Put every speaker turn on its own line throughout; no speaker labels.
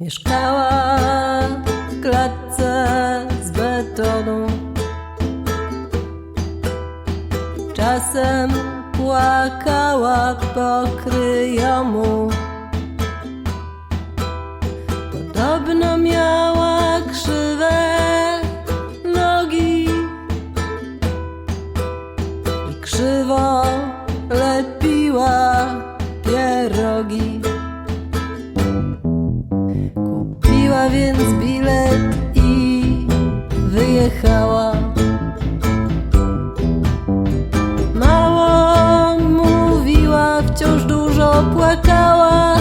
Mieszkała w klatce z betonu. Czasem płakała pokryjomu. Podobno miała wyjechała. Mało mówiła, wciąż dużo płakała.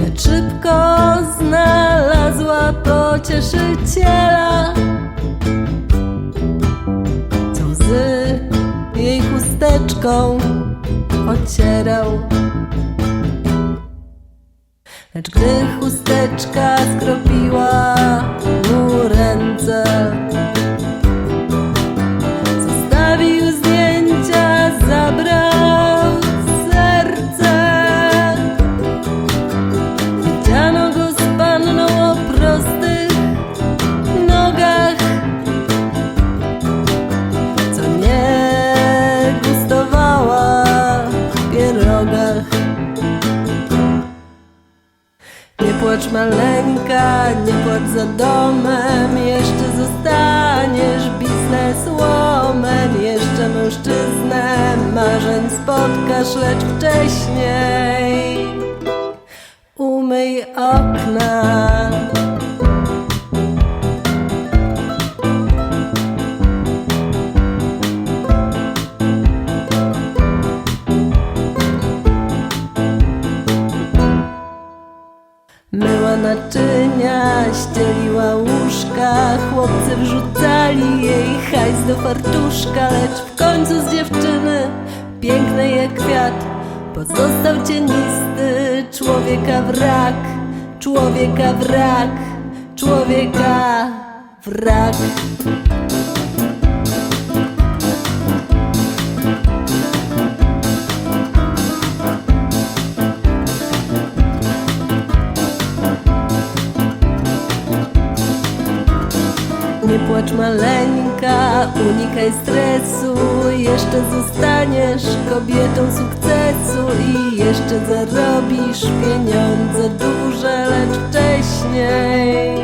Lecz szybko znalazła pocieszyciela. Co łzy jej chusteczką ocierał. Lecz gdy chusteczka skropiła maleńka, nie płacz za domem. Jeszcze zostaniesz bizneswoman Jeszcze mężczyznę marzeń spotkasz, lecz wcześniej ścieliła łóżka. Chłopcy wrzucali jej hajs do fartuszka Lecz w końcu z dziewczyny, pięknej jak kwiat Pozostał cienisty, człowieka wrak Człowieka wrak, człowieka wrak Nie płacz maleńka, unikaj stresu. Jeszcze zostaniesz kobietą sukcesu I jeszcze zarobisz pieniądze duże Lecz wcześniej.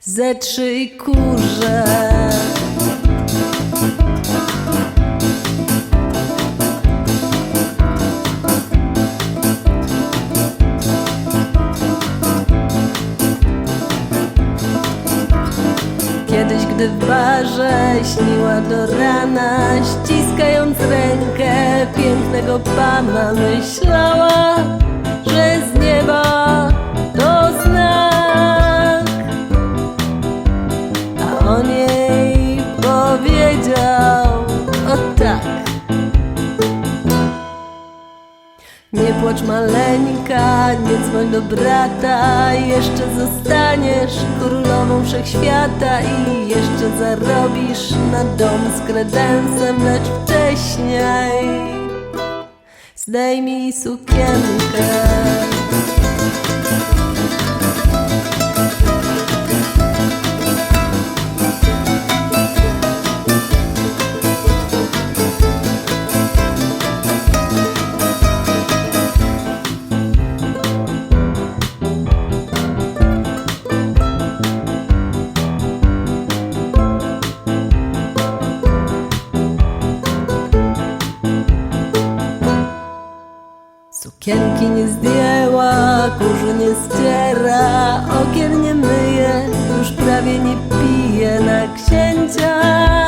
Zetrzyj kurze gdy w barze śniła do rana Ściskając rękę pięknego pana Myślała, płacz maleńka, nie dzwoń do brata Jeszcze zostaniesz królową wszechświata I jeszcze zarobisz na dom z kredensem Lecz wcześniej zdejmij sukienkę Sukienki nie zdjęła, kurzu nie ściera Okien nie myje, już prawie nie pije Na księcia